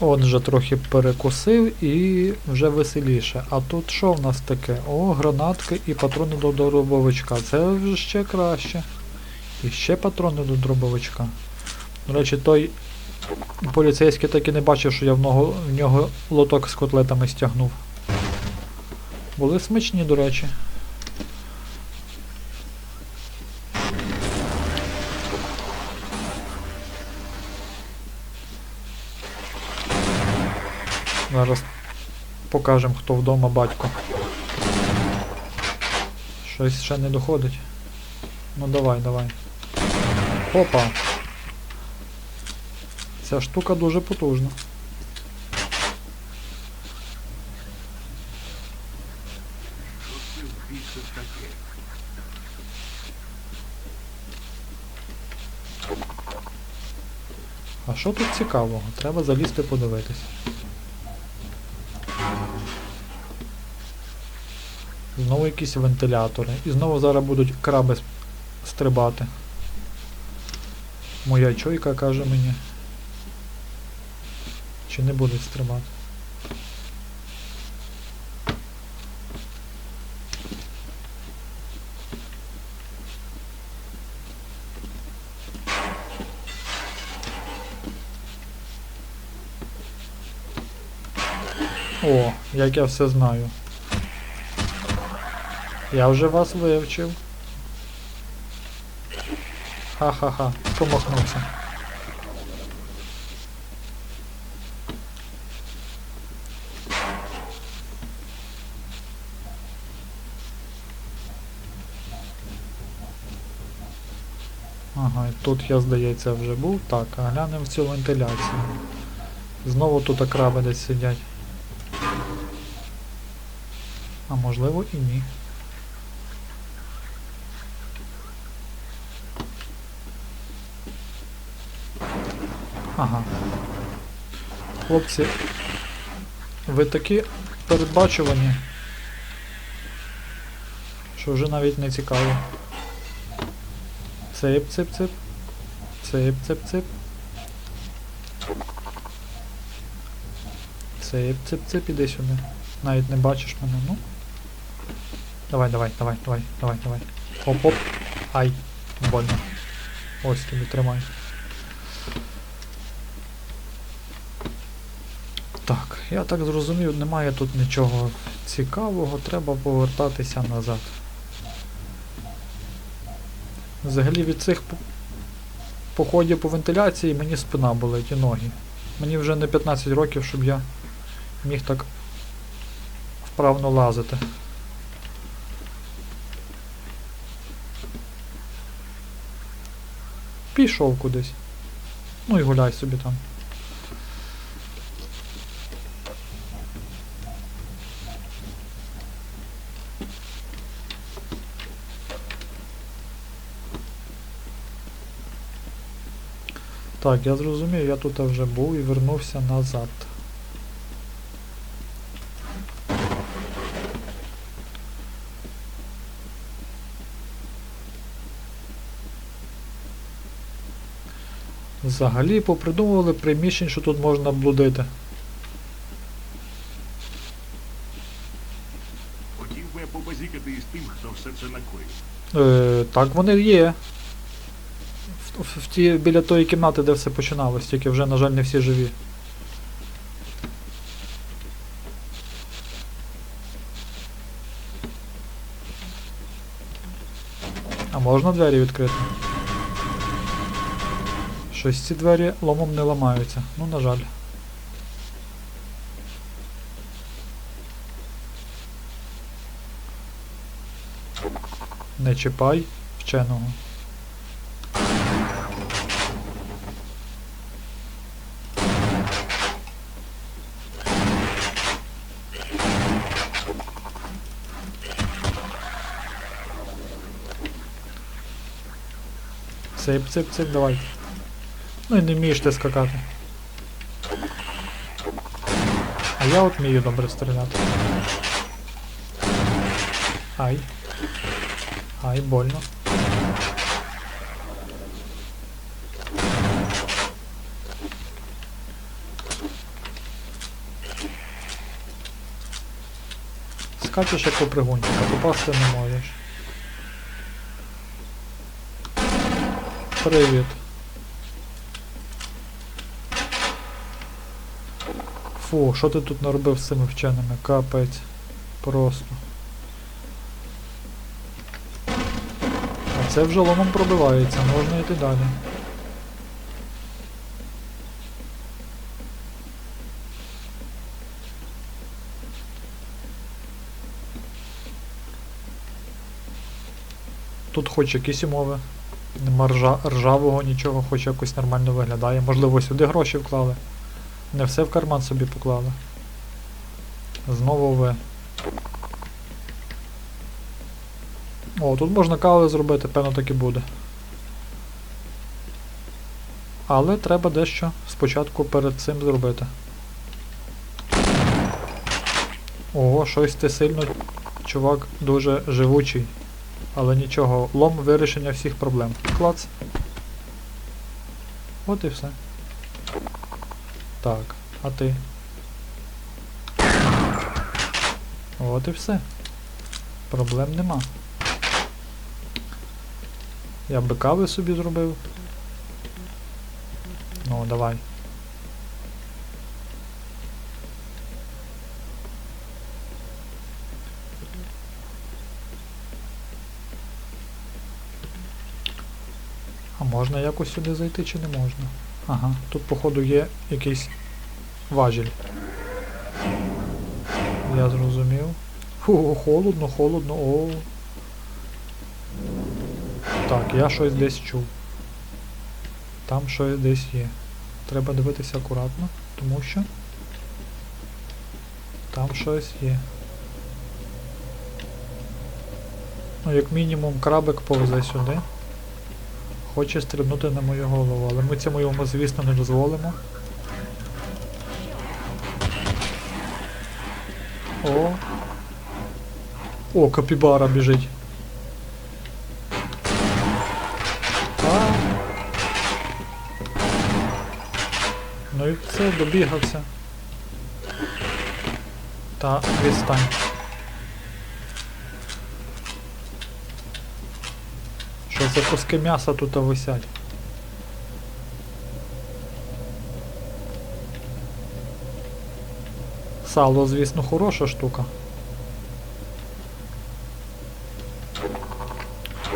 Отже, трохи перекусив і вже веселіше. А тут що в нас таке? О, гранатки і патрони до дробовичка. Це вже ще краще. І ще патрони до дробовичка. До речі, той поліцейський так і не бачив, що я в нього, в нього лоток з котлетами стягнув. Були смачні, до речі. Зараз покажемо, хто вдома батько. Щось ще не доходить. Ну давай, давай. Опа. Ця штука дуже потужна. А що тут цікавого? Треба залізти подивитись. Якісь вентилятори. І знову зараз будуть краби стрибати. Моя чойка каже мені. Чи не будуть стрибати? О, як я все знаю. Я вже вас вивчив. Ха-ха-ха, промахнувся. Ага, і тут я, здається, вже був. Так, а глянемо в цю вентиляцію. Знову тут краби десь сидять. А можливо і ні. Ага. Хлопці, ви такі передбачувані, що вже навіть не цікаво. Цип, цип, цип. Цип, цип, цип. Цип, цип, цип, іди сюди. Навіть не бачиш мене, ну. Давай, давай, давай, давай, давай, давай. Оп-оп. Ай, больно. Ось тобі тримай. Так, я так зрозумів, немає тут нічого цікавого, треба повертатися назад. Взагалі від цих походів по вентиляції мені спина болить і ноги. Мені вже не 15 років, щоб я міг так вправно лазити. Пішов кудись. Ну і гуляй собі там. Так, я зрозумів, я тут вже був і вернувся назад. Взагалі попридумували приміщень, що тут можна блудити. Хотів би побазікати із тим, хто все це накоїв. Е, так вони є. В, ті, біля тої кімнати, де все починалось, тільки вже, на жаль, не всі живі. А можна двері відкрити? Щось ці двері ломом не ламаються. Ну, на жаль. Не чіпай вченого. цей цик-цик, давай. Ну і не вмієш ти скакати. А я от вмію добре стріляти. Ай. Ай, больно. Скачеш як попригончика, попасти не можеш. Привіт. Фу, що ти тут наробив з цими вченими? Капець. Просто. А це вже ломом пробивається, можна йти далі. Тут хоч якісь умови. Нема ржа, ржавого, нічого, хоч якось нормально виглядає. Можливо, сюди гроші вклали. Не все в карман собі поклали. Знову ви. О, тут можна кави зробити, певно так і буде. Але треба дещо спочатку перед цим зробити. Ого, щось ти сильно, чувак, дуже живучий. Але нічого, лом вирішення всіх проблем. Клац. От і все. Так, а ти? От і все. Проблем нема. Я би кави собі зробив. Ну, давай. Можна якось сюди зайти чи не можна? Ага, тут походу є якийсь важіль. Я зрозумів. Фу, холодно, холодно, о. Так, я щось десь чув. Там щось десь є. Треба дивитися акуратно, тому що там щось є. Ну, як мінімум, крабик повзе сюди. Хоче стрибнути на мою голову, але ми цьому йому, звісно, не дозволимо. О. О, капібара біжить. А. Ну і все, добігався. Та відстань. За куски м'яса тут висять? Сало, звісно, хороша штука.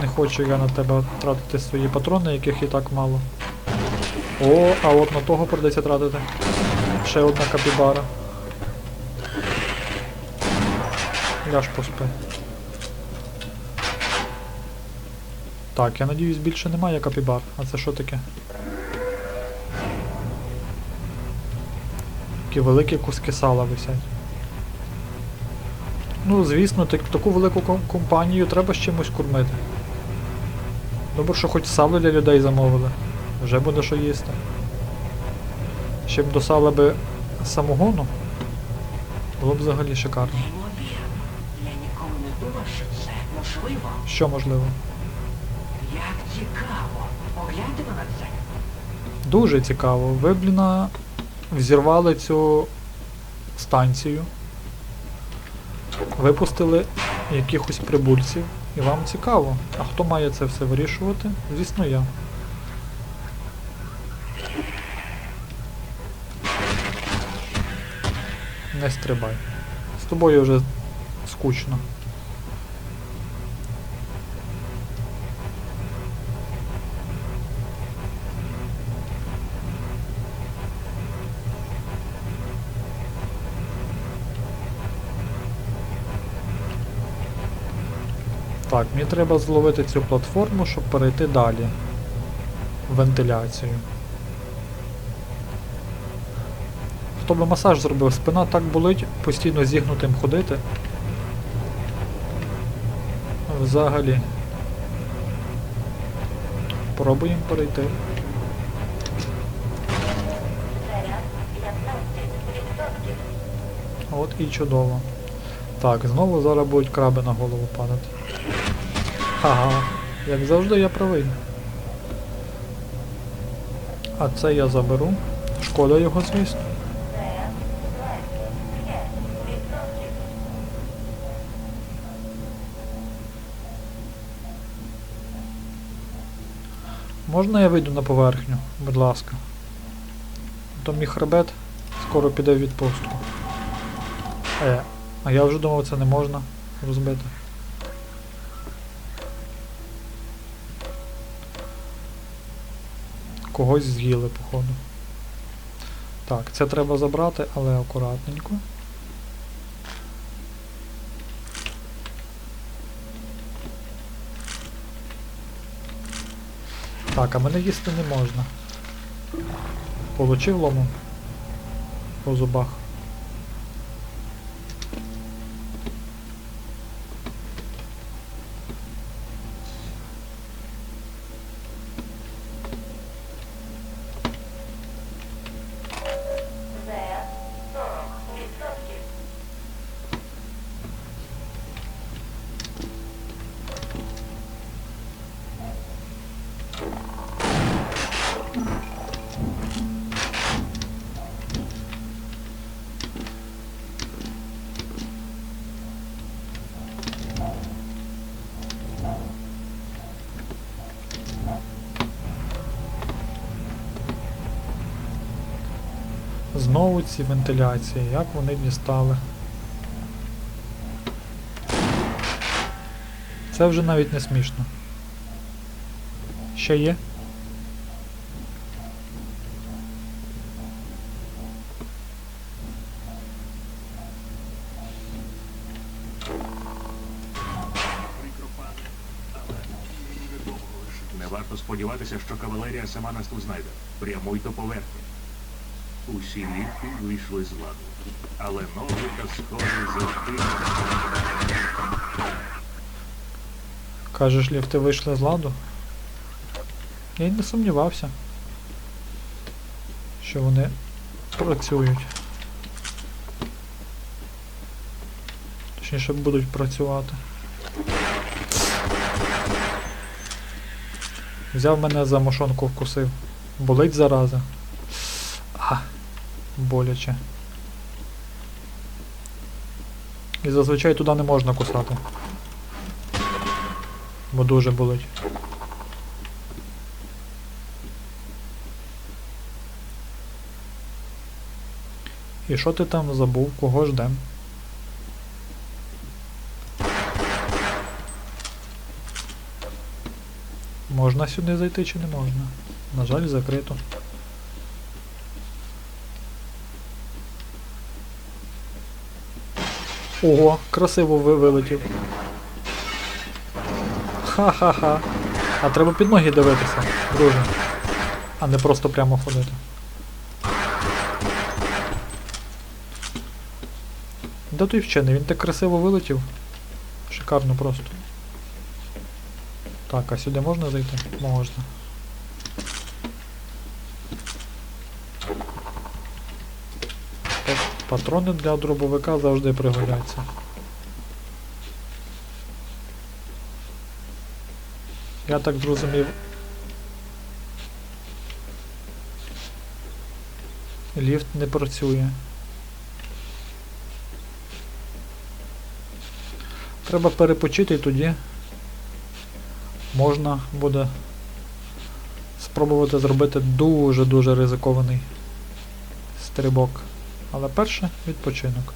Не хочу я на тебе тратити свої патрони, яких і так мало. О, а от на того придеться тратити. Ще одна капібара. Ляж поспи. Так, я надіюсь більше немає капібар. А це що таке? Такі великі куски сала висять. Ну, звісно, так, таку велику компанію треба з чимось кормити. Добре, що хоч сало для людей замовили. Вже буде що їсти. Ще б до сала би самогону. Було б взагалі шикарно. Що можливо. Дуже цікаво. Ви, бліна, взірвали цю станцію. Випустили якихось прибульців. І вам цікаво. А хто має це все вирішувати? Звісно, я. Не стрибай. З тобою вже скучно. Так, мені треба зловити цю платформу, щоб перейти далі. в Вентиляцію. Хто би масаж зробив, спина так болить, постійно зігнутим ходити. Взагалі. Пробуємо перейти. От і чудово. Так, знову зараз будуть краби на голову падати. Ага, як завжди я правий. А це я заберу. Шкода його, звісно. Можна я вийду на поверхню, будь ласка. То мій хребет скоро піде в відпустку. Е, а я вже думав це не можна розбити. Когось з'їли, походу. Так, це треба забрати, але акуратненько. Так, а мене їсти не можна. Получив лому по зубах. Знову ці вентиляції, як вони дістали. Це вже навіть не смішно. Ще є? Не варто сподіватися, що кавалерія сама нас тут знайде. Прямуй до поверхні. Усі ліфти вийшли з ладу. Але ноги та сходи завжди. Кажеш, ліфти вийшли з ладу? Я й не сумнівався, що вони працюють. Точніше будуть працювати. Взяв мене за мошонку вкусив. Болить зараза. Боляче. І зазвичай туди не можна кусати. Бо дуже болить. І що ти там забув? Кого ждем? Можна сюди зайти чи не можна? На жаль, закрито. Ого, красиво вилетів. Ха-ха-ха. А треба під ноги дивитися, друже. А не просто прямо ходити. Де той вчений? Він так красиво вилетів. Шикарно просто. Так, а сюди можна зайти? Можна. Патрони для дробовика завжди пригодяться. Я так зрозумів. Ліфт не працює. Треба перепочити і тоді можна буде спробувати зробити дуже-дуже ризикований стрибок. Але перше відпочинок.